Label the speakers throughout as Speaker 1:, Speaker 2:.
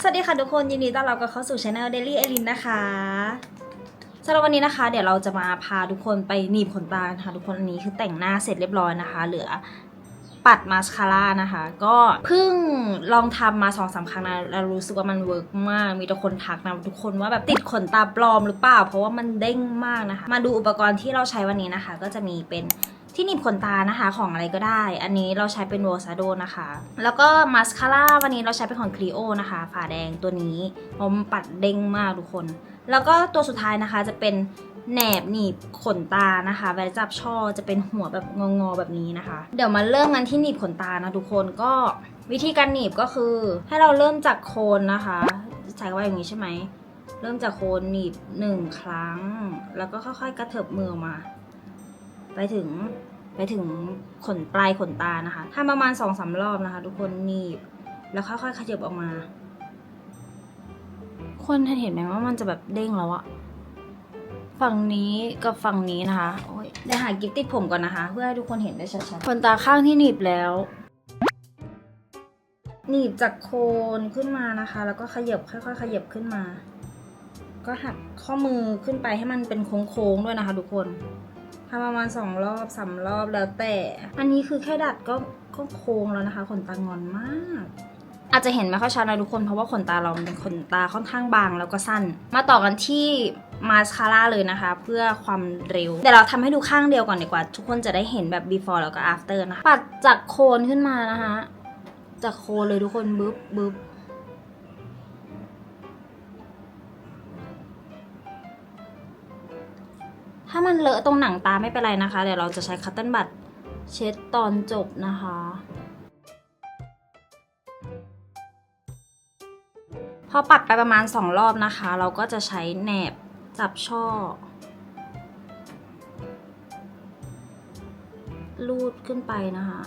Speaker 1: สวัสดีค่ะทุกคนยินดีต้อนรับกับเข้าสู่ช anel Daily เอลินนะคะสำหรับวันนี้นะคะ เดี๋ยวเราจะมาพาทุกคนไปหนีบขนตาค่ะทุกคนอันนี้คือแต่งหน้าเสร็จเรียบร้อยนะคะ เหลือ ปัดมาสคาร่านะคะ ก็เพิ่งลองทำมาสองสามครั้งนะแล้วรู้สึกว่ามันเวิร์กมาก มีแต่คนทักนะทุกคนว่าแบบติดขนตาปลอมหรือเปล่า เพราะว่ามันเด้งมากนะคะ มาดูอุปกรณ์ที่เราใช้วันนี้นะคะ ก็จะมีเป็นที่หนีบขนตานะคะของอะไรก็ได้ อันนี้เราใช้เป็นโรซาโดนะคะ แล้วก็มาสคาร่าวันนี้เราใช้เป็นของคลีโอนะคะ ฝาแดงตัวนี้เพราะมันปัดเด้งมากทุกคน แล้วก็ตัวสุดท้ายนะคะจะเป็น แหนบหนีบขนตานะคะไว้จับช่อจะเป็นหัวแบบงอๆแบบนี้นะคะ เดี๋ยวมาเริ่มกันที่หนีบขนตานะทุกคนก็วิธีการหนีบก็คือ ให้เราเริ่มจากโคนนะคะใช้ว่าอย่างนี้ใช่ไหมเริ่มจากโคนหนีบหนึ่งครั้ง แล้วก็ค่อยๆกระเถิบมือมา ไปถึงไปถึงขนปลายขนตานะคะทำประมาณสองสามรอบนะคะ ทุกคนหนีบแล้วค่อยๆขยับออกมา คนเห็นไหมว่ามันจะแบบเด้งแล้วอะ ฝั่งนี้กับฝั่งนี้นะคะโอ้ยเดี๋ยวหากิฟติดผมก่อนนะคะ เพื่อให้ทุกคนเห็นได้ชัดๆขนตาข้างที่หนีบแล้ว หนีบจากโคนขึ้นมานะคะ แล้วก็ขยับค่อยๆขยับขึ้นมา ก็หักข้อมือขึ้นไปให้มันเป็นโค้งๆด้วยนะคะ ทุกคนทำประมาณสองรอบสามรอบแล้วแต่ อันนี้คือแค่ดัดก็ก็โค้งแล้วนะคะ ขนตางอนมาก อาจจะเห็นไม่ค่อยชัดนะทุกคนเพราะว่าขนตาเราเป็นขนตาค่อนข้างบางแล้วก็สั้น มาต่อกันที่มาสคาร่าเลยนะคะ เพื่อความเร็วเดี๋ยวเราทำให้ดูข้างเดียวก่อนดีกว่า ทุกคนจะได้เห็นแบบ before แล้วก็ after นะคะปัดจากโคนขึ้นมานะคะจากโคนเลยทุกคนบึ๊บบึ๊บถ้ามันเลอะตรงหนังตาไม่เป็นไรนะคะ เดี๋ยวเราจะใช้คัตเติ้ลบัตเช็ดตอนจบนะคะ อปัดไปประมาณสองรอบนะคะ เราก็จะใช้แหนบจับช่อ ลูดขึ้นไปนะคะ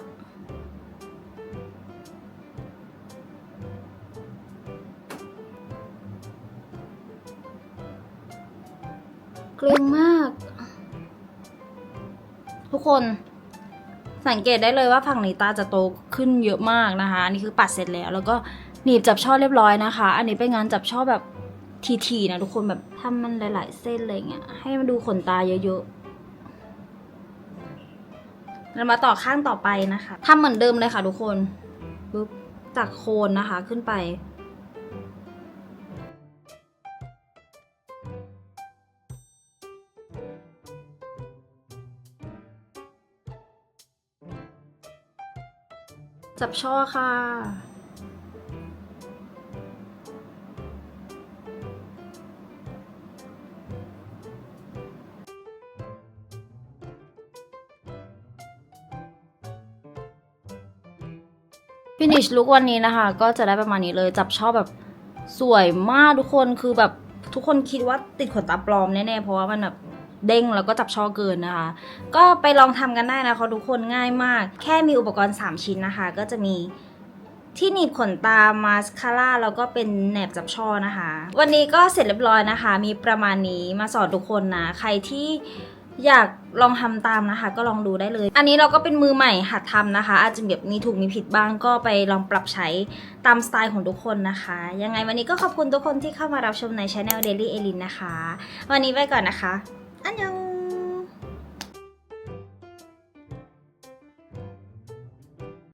Speaker 1: เกรงมาก ทุกคนสังเกตได้เลยว่าฝั่งนี้ตาจะโตขึ้นเยอะมากนะคะนนี้คือปัดเสร็จแล้วแล้วก็ หนีบจับช่อเรียบร้อยนะคะ อันนี้เป็นงานจับช่อแบบทีๆนะทุกคนแบบทำมันหลาย ๆ เส้นอะไรเงี้ยให้มันดูขนตาเยอะๆเรามาต่อข้างต่อไปนะคะทำเหมือนเดิมเลยค่ะทุกคนปุ๊บจากโคนนะคะขึ้นไปจับช่อค่ะ ฟินิชลุกวันนี้นะคะ ก็จะได้ประมาณนี้เลยจับช่อแบบสวยมากทุกคนคือแบบทุกคนคิดว่าติดขนตาปลอมแน่ๆเพราะว่ามันแบบเด้งแล้วก็จับช่อเกินนะคะ ก็ไปลองทำกันได้นะคะทุกคนง่ายมาก แค่มีอุปกรณ์ 3 ชิ้นนะคะ ก็จะมีที่หนีบขนตามาสคาร่าแล้วก็เป็นแหนบจับช่อนะคะ วันนี้ก็เสร็จเรียบร้อยนะคะ มีประมาณนี้มาสอนทุกคนนะ ใครที่ อยากลองทำตามนะคะ ก็ลองดูได้เลย อันนี้เราก็เป็นมือใหม่หัดทำนะคะ อาจจะแบบมีถูกมีผิดบ้างก็ไปลองปรับใช้ตามสไตล์ของทุกคนนะคะ ยังไงวันนี้ก็ขอบคุณทุกคนที่เข้ามารับชมในช anel Daily เอลินนะคะ วันนี้ไปก่อนนะคะ อันยอง